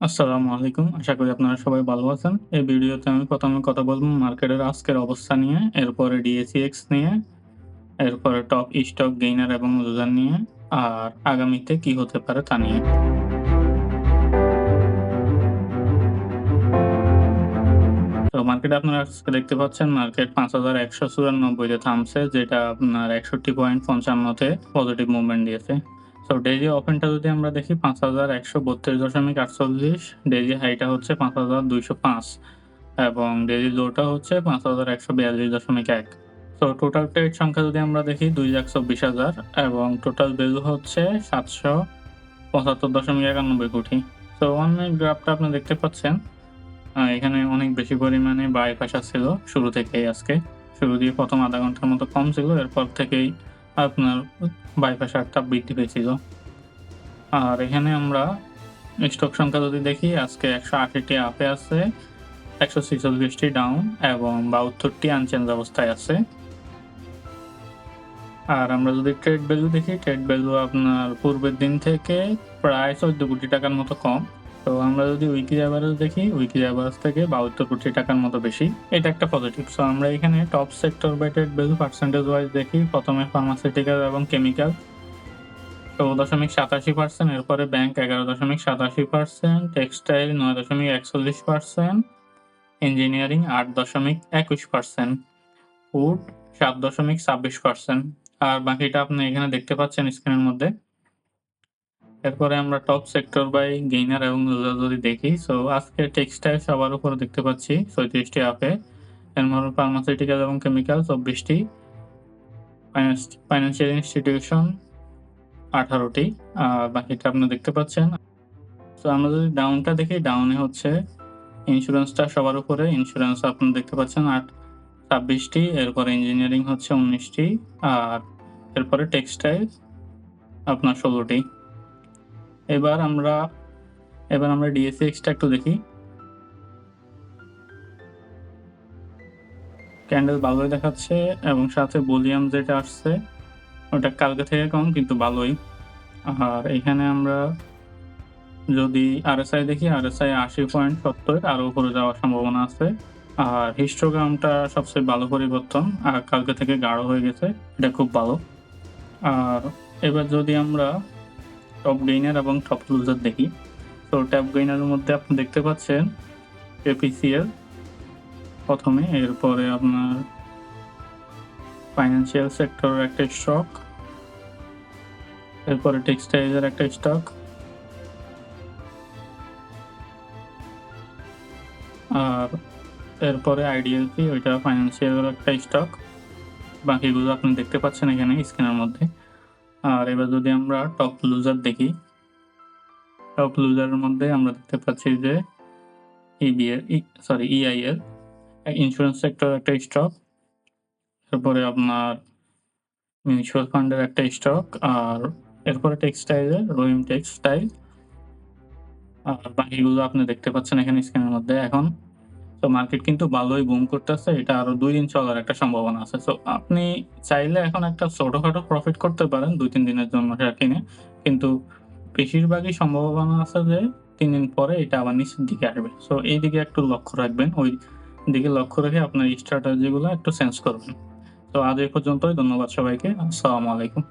আসসালামু আলাইকুম। আশা করি আপনারা সবাই ভালো আছেন। এই ভিডিওতে আমি প্রথমে কথা বলব মার্কেটের আজকের অবস্থা নিয়ে, এরপরে DACX নিয়ে, এরপরে টপ স্টক গেইনার এবং লুজার নিয়ে, আর আগামীতে কি হতে পারে তা নিয়ে। তো মার্কেট আপনারা আজকে দেখতে পাচ্ছেন মার্কেট ৫,১৯৪ তে থামছে যেটা আপনার একষট্টি পয়েন্ট পঞ্চান্নতে পজিটিভ মুভমেন্ট দিয়েছে। সো ডেইলি ওপেনটা যদি আমরা দেখি ৫,১৩২.৪৮ ডেইলি হাইটা হচ্ছে ৫,২০৫ এবং ডেইলি লোটা হচ্ছে ৫,১৪২.১ সো টোটাল ট্রেড সংখ্যা যদি আমরা দেখি ২,২৪,০০০ এবং টোটাল ভ্যালু হচ্ছে ৭৭৫.৯১ কোটি। সো ওয়ান মিনিট গ্রাফটা আপনি দেখতে পাচ্ছেন। এখানে অনেক বেশি পরিমাণে বাই প্রেশার ছিল শুরু থেকেই আজকে। শুরু দিয়ে প্রথম আধা ঘণ্টার মতো কম ছিল এরপর থেকেই আপনার বাই প্রেশারটা বৃদ্ধি পেয়েছিল। আর এখানে আমরা স্টক সংখ্যা যদি দেখি আজকে একশো আশিটি আপে আছে, ১৪৬ টি ডাউন এবং ৭২ টি আনচেঞ্জ অবস্থায় আছে। আর আমরা যদি ট্রেড ভ্যালু দেখি, ট্রেড ভ্যালু আপনার পূর্বের দিন থেকে প্রায় ১৪ কোটি টাকার মতো কম। তো আমরা যদি উইকলি অ্যাভারেজ দেখি, উইকলি এভারেজ থেকে ৭২ কোটি টাকার মতো বেশি। এটা একটা পজিটিভ। সো আমরা এখানে top sector by trade value percentage wise দেখি। প্রথমে ফার্মাসিউটিক্যাল এবং কেমিক্যাল ১৪.৮৭%, এরপরে ব্যাংক ১১.৮৭%, টেক্সটাইল ৯.৪১%, ইঞ্জিনিয়ারিং ৮.২১%, ফুড ৭.২৬% আর বাকিটা আপনি এখানে দেখতে পাচ্ছেন স্ক্রিনের মধ্যে। এরপরে আমরা টপ সেক্টর বাই গেইনার এবং যদি দেখি, সো আজকে টেক্সটাইল সবার উপরে দেখতে পাচ্ছি ৩৬ টি আপে, এরপরে ফার্মাসিউটিক্যাল এবং কেমিক্যাল ২৪ টি, ফাইন্যান্সিয়াল ইনস্টিটিউশন আঠারোটি আর বাকিটা আপনি দেখতে পাচ্ছেন। সো আমরা যদি ডাউনটা দেখি, ডাউনে হচ্ছে ইন্স্যুরেন্সটা সবার উপরে, ইন্স্যুরেন্স আপনি দেখতে পাচ্ছেন আট ছাব্বিশটি এরপরে ইঞ্জিনিয়ারিং হচ্ছে উনিশটি আর এরপরে টেক্সটাইল আপনার ১৬ টি। এবার আমরা এবার আমরা DACX টা একটু দেখি। ক্যান্ডেল ভালোই দেখাচ্ছে এবং সাথে ভলিউম যেটা আসছে ওটা কালকে থেকে কম কিন্তু ভালোই। আর এখানে আমরা যদি RSI দেখি, আরএসআই আশি পয়েন্ট সত্তর আরও উপরে যাওয়ার সম্ভাবনা আছে। আর হিস্টোগ্রামটা সবচেয়ে ভালো পরিবর্তন। আর কালকে থেকে গাঢ় হয়ে গেছে। এটা খুব ভালো। আর এবার যদি আমরা টপ গেইনার এবং টপ লুজার দেখি, তো টপ গেইনারের মধ্যে আপনি দেখতে পাচ্ছেন APCL প্রথমে, এরপরে আপনার ফাইন্যান্সিয়াল সেক্টরের একটা স্টক। এরপরে টেক্সটাইলের একটা স্টক। আর এরপরে IDFC ওইটা ফাইন্যান্সিয়ালের একটা স্টক। বাকিগুলো আপনি দেখতে পাচ্ছেন এখানে স্ক্রিনের মধ্যে। আর এবার যদি আমরা টপ লুজার দেখি, টপ লুজারের মধ্যে আমরা দেখতে পাচ্ছি যে EBL E sorry EIL insurance sector একটা স্টক। তারপরে আপনার মিউচুয়াল ফান্ডের একটা স্টক আর এরপরে টেক্সটাইলের রোহিম টেক্সটাইল। আর বাকিগুলো আপনি দেখতে পাচ্ছেন এখানে স্ক্রিনের মধ্যে এখন। তো মার্কেট কিন্তু ভালোই বুম করতেছে। এটা আরও দুই দিন চলার একটা সম্ভাবনা আছে। সো আপনি চাইলে এখন একটা ছোটখাটো প্রফিট করতে পারেন ২-৩ দিনের জন্য শেয়ার কিনে। কিন্তু বেশিরভাগই সম্ভাবনা আছে যে তিন দিন পরে এটা আবার নিচের দিকে আসবে। সো এই দিকে একটু লক্ষ্য রাখবেন। ওই দিকে লক্ষ্য রেখে আপনার স্ট্র্যাটেজি গুলা একটু চেঞ্জ করবেন। তো আজ এই পর্যন্তই। ধন্যবাদ সবাইকে। আসসালামু আলাইকুম।